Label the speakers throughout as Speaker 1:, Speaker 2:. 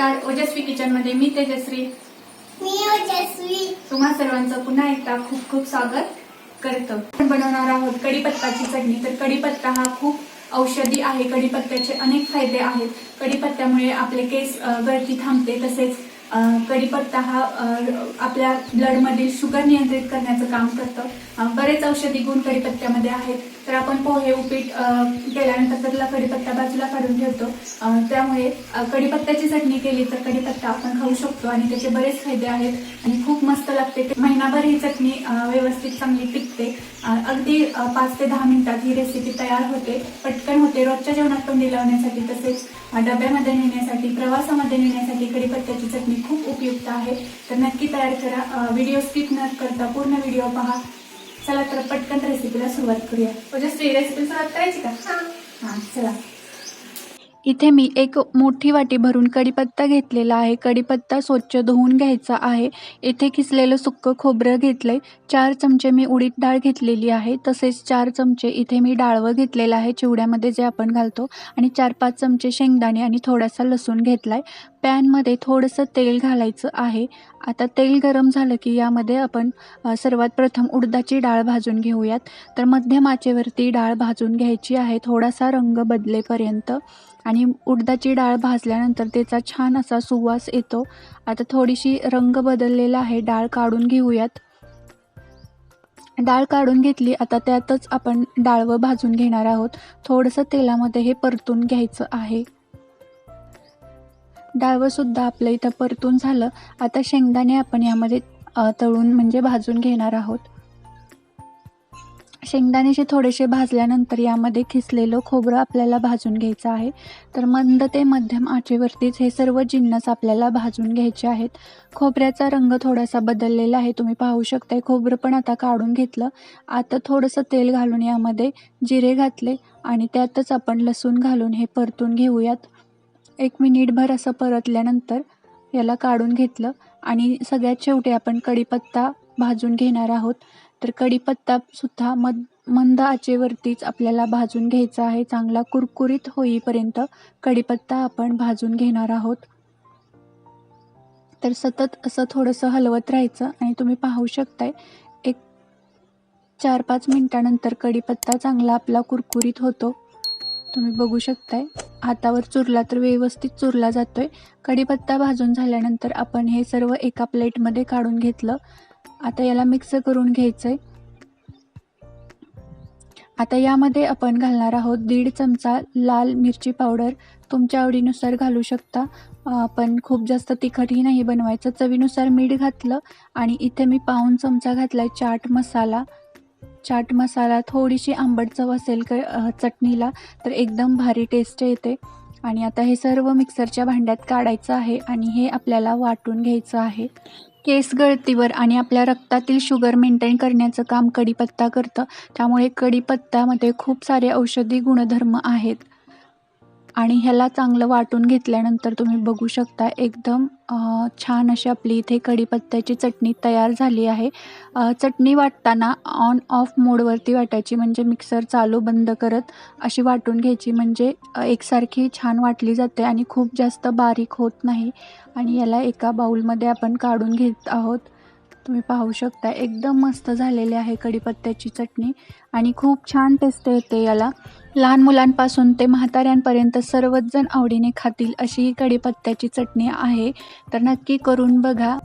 Speaker 1: नमस्कार. ओजस्वी किचनमध्ये मी तेजश्री
Speaker 2: मी ओजस्वी.
Speaker 1: तुम्हा सर्वांचं पुन्हा एकदा खूप खूप स्वागत करतो. आपण बनवणार आहोत कढीपत्ताची चटणी. तर कढीपत्ता हा खूप औषधी आहे. कढीपत्त्याचे अनेक फायदे आहेत. कढीपत्त्यामुळे आपले केस गळती थांबते. तसेच कढीपत्ता हा आपल्या ब्लडमधील शुगर नियंत्रित करण्याचं काम करतं. बरेच औषधी गुण कढीपत्त्यामध्ये आहेत. तर आपण पोहे उपीट केल्यानंतर त्याला कढीपत्ता बाजूला काढून ठेवतो. त्यामुळे कढीपत्त्याची चटणी केली तर कढीपत्ता आपण खाऊ शकतो आणि त्याचे बरेच फायदे आहेत आणि खूप मस्त लागते. महिनाभर ही चटणी व्यवस्थित चांगली टिकते. अगदी पाच ते दहा मिनिटात ही रेसिपी तयार होते. पटकन होते. रोजच्या जेवणात तोंडी लावण्यासाठी तसेच डब्यामध्ये नेण्यासाठी प्रवासामध्ये नेण्यासाठी कढीपत्त्याची चटणी उपयुक्त आहे. तर नक्की तयार करा. व्हिडिओ स्किप न करता पूर्ण व्हिडिओ पहा. चला तर पटकन रेसिपीला सुरुवात करूया. ओजस्वी रेसिपी सुरुवात करायची का?
Speaker 2: हा.
Speaker 1: हां चला. इथे मी एक मोठी वाटी भरून कढीपत्ता घेतलेला आहे. कढीपत्ता स्वच्छ धुवून घ्यायचा आहे. इथे किसलेलं सुक्कं खोबरं घेतलंय. चार चमचे मी उडीद डाळ घेतलेली आहे. तसेच चार चमचे इथे मी डाळवं घेतलेलं आहे. चिवड्यामध्ये जे आपण घालतो आणि चार पाच चमचे शेंगदाणे आणि थोडासा लसूण घेतलाय. पॅनमध्ये थोडंसं तेल घालायचं आहे. आता तेल गरम झालं की यामध्ये आपण सर्वात प्रथम उडदाची डाळ भाजून घेऊयात. तर मध्यम आचेवरती डाळ भाजून घ्यायची आहे. थोडासा रंग बदलेपर्यंत आणि उडदाची डाळ भाजल्यानंतर त्याचा छान असा सुवास येतो. आता थोडीशी रंग बदललेला आहे. डाळ काढून घेऊयात. डाळ काढून घेतली. आता त्यातच आपण डाळवं भाजून घेणार आहोत. थोडंसं तेलामध्ये हे परतून घ्यायचं आहे. डाळवं सुद्धा आपलं इथं परतून झालं. आता शेंगदाणे आपण यामध्ये तळून म्हणजे भाजून घेणार आहोत. शेंगदाण्याचे थोडेसे भाजल्यानंतर यामध्ये खिसलेलं खोबरं आपल्याला भाजून घ्यायचं आहे. तर मंद ते मध्यम आचेवरतीच हे सर्व जिन्नस आपल्याला भाजून घ्यायचे आहेत. खोबऱ्याचा रंग थोडासा बदललेला आहे. तुम्ही पाहू शकताय खोबरं पण आता काढून घेतलं. आता थोडंसं तेल घालून यामध्ये जिरे घातले आणि त्यातच आपण लसूण घालून हे परतून घेऊयात. एक मिनिटभर असं परतल्यानंतर याला काढून घेतलं आणि सगळ्यात शेवटी आपण कढीपत्ता भाजून घेणार आहोत. तर कढीपत्तासुद्धा मद मंद आचेवरतीच आपल्याला भाजून घ्यायचा आहे. चांगला कुरकुरीत होईपर्यंत कढीपत्ता आपण भाजून घेणार आहोत. तर सतत असं थोडंसं हलवत राहायचं आणि तुम्ही पाहू शकताय एक चार पाच मिनटानंतर कढीपत्ता चांगला आपला कुरकुरीत होतो. तुम्ही बघू शकताय हातावर चुरला तर व्यवस्थित चुरला जातोय. कढीपत्ता भाजून झाल्यानंतर आपण हे सर्व एका प्लेटमध्ये काढून घेतलं. आता याला मिक्स करून घ्यायचं आहे आता यामध्ये आपण घालणार आहोत दीड चमचा लाल मिरची पावडर. तुमच्या आवडीनुसार घालू शकता. पण खूप जास्त तिखटही नाही बनवायचं. चवीनुसार मीठ घातलं आणि इथे मी पाऊन चमचा घातलाय चाट मसाला. चाट मसाला थोडीशी आंबट चव असेल क चटणीला तर एकदम भारी टेस्ट येते. आणि आता हे सर्व मिक्सरच्या भांड्यात काढायचं आहे आणि हे आपल्याला वाटून घ्यायचं आहे. केस गळतीवर आणि आपल्या रक्तातील शुगर मेंटेन करण्याचं काम कढीपत्ता करतं. त्यामुळे कढीपत्त्यामध्ये खूप सारे औषधी गुणधर्म आहेत. आणि ह्याला चांगलं वाटून घेतल्यानंतर तुम्ही बघू शकता एकदम छान अशी आपली इथे कढीपत्त्याची चटणी तयार झाली आहे. चटणी वाटताना ऑन ऑफ मोडवरती वाटायची म्हणजे मिक्सर चालू बंद करत अशी वाटून घ्यायची. म्हणजे एकसारखी छान वाटली जाते आणि खूप जास्त बारीक होत नाही. आणि याला एका बाऊलमध्ये आपण काढून घेत आहोत. तुम्ही पाहू शकता एकदम मस्त झालेली आहे कढीपत्त्याची चटणी. आणि खूप छान टेस्ट येते याला. लहान मुलांपासून ते म्हाताऱ्यांपर्यंत सर्वच जण आवडीने खातील अशी ही कढीपत्त्याची चटणी आहे. तर नक्की करून बघा.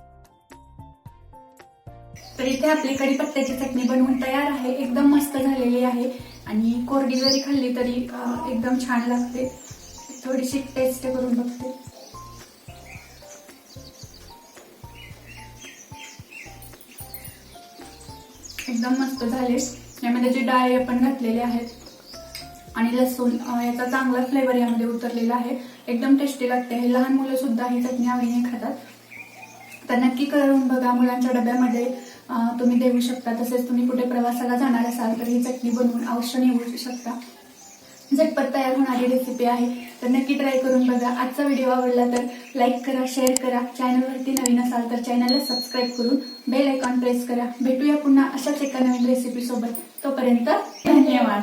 Speaker 1: तर इथे आपली कढीपत्त्याची चटणी बनवून तयार आहे. एकदम मस्त झालेली आहे. आणि कोरडी जरी खाल्ली तरी एकदम छान लागते. थोडीशी टेस्ट करून बघते. एकदम मस्त झाले. यामध्ये जे डाळे आपण घातलेले आहेत आणि लसूण याचा चांगला फ्लेवर यामध्ये उतरलेला आहे. एकदम टेस्टी लागते. हे लहान मुलं सुद्धा ही चटणी आवडीने खातात. तर नक्की करून बघा मुलांच्या डब्यामध्ये. तुम्ही देऊ शकता. तसेच तुम्ही कुठे प्रवासाला जाणार असाल तर ही चटणी बनवून अवश्य नेऊ शकता. झटपट तयार होणारी रेसिपी आहे. तर नक्की ट्राय करून बघा. आजचा व्हिडिओ आवडला तर लाईक करा शेअर करा. चॅनलवरती नवीन असाल तर चॅनलला सबस्क्राईब करून बेल आयकॉन प्रेस करा. भेटूया पुन्हा अशाच एका नवीन रेसिपी सोबत. तोपर्यंत धन्यवाद.